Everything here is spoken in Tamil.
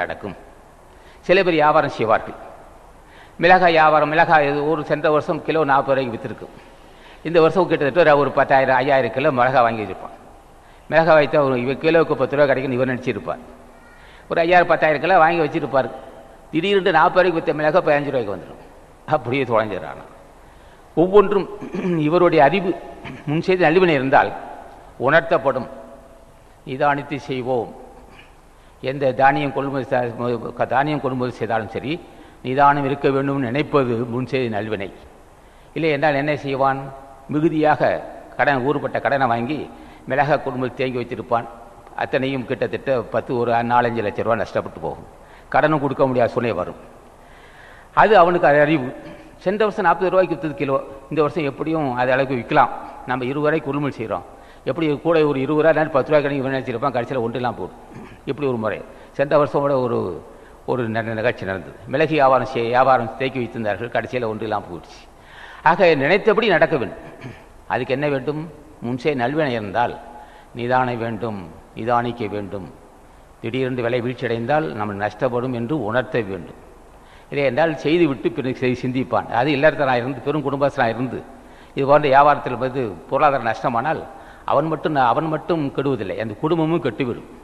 நடக்கும். சில பேர் வியாபாரம் செய்வார்கள். மிளகாய் வியாபாரம் மிளகாய் ஒரு சென்ற வருஷம் கிலோ நாற்பது ரூபாய்க்கு விற்றுருக்கு இந்த வருஷம் கிட்டத்தட்ட ஒரு பத்தாயிரம் ஐயாயிரம் கிலோ மிளகாய் வாங்கி வச்சுருப்பான். மிளகாய் வைத்தா ஒரு இவன் கிலோவுக்கு பத்து ரூபா கிடைக்குன்னு இவர் நினச்சிருப்பார் ஒரு ஐயாயிரம் பத்தாயிரம் கிலோ வாங்கி வச்சிருப்பார். திடீர்னு நாற்பது ரூபாய்க்கு விற்ற மிளகாய் பதினஞ்சு ரூபாய்க்கு வந்துடும். அப்படியே தொலைஞ்சிடறான் ஒவ்வொன்றும் இவருடைய அறிவு முன் செய்து நல்வினை இருந்தால் உணர்த்தப்படும். நிதானித்து செய்வோம். எந்த தானியம் கொள்முதல் தானியம் கொள்முதல் செய்தாலும் சரி நிதானம் இருக்க வேண்டும் நினைப்பது முன் செய்த நல்வினை. இல்லை என்றால் என்ன செய்வான்? மிகுதியாக கடன் ஊறுபட்ட கடனை வாங்கி மிளகா கொள்முதல் தேங்கி வைத்திருப்பான். அத்தனையும் கிட்டத்தட்ட பத்து ஒரு நாலஞ்சு லட்ச ரூபா நஷ்டப்பட்டு போகும். கடனும் கொடுக்க முடியாத சூழ்நிலை வரும். அது அவனுக்கு அது அறிவு. சென்ற வருஷம் நாற்பது ரூபாய்க்கு விற்றது கிலோ. இந்த வருஷம் எப்படியும் அது அளவுக்கு விற்கலாம். நம்ம இருபது கொள்முதல் செய்கிறோம். எப்படி கூட ஒரு இருபது ரூபா நேரம் பத்து ரூபா கணக்கு நினச்சிருப்பான் கடைசியில் ஒன்றுலாம் போடும். இப்படி ஒரு முறை. சென்ற வருஷம் கூட ஒரு ஒரு ந- நிகழ்ச்சி நடந்தது. மிளகு வியாபாரம் செய் வியாபாரம் தேக்கி வைத்திருந்தார்கள் கடைசியில் ஒன்றுலாம் போயிடுச்சு. ஆக நினைத்தபடி நடக்க வேண்டும் அதுக்கு என்ன வேண்டும்? முன்சே நல்வினை இருந்தால் நிதானை வேண்டும் நிதானிக்க வேண்டும். திடீரென்று விலை வீழ்ச்சியடைந்தால் நம்ம நஷ்டப்படும் என்று உணர்த்த வேண்டும். இல்லை என்றால் செய்து விட்டு பிறகு செய்து சிந்திப்பான். அது இல்லறத்தனாக இருந்து பெரும் குடும்பஸ்தனாக இருந்து இது போன்ற வியாபாரத்தில் வந்து பொருளாதார நஷ்டமானால் அவன் மட்டும் அவன் மட்டும் கெடுவதில்லை. அந்த குடும்பமும் கெட்டுவிடும்.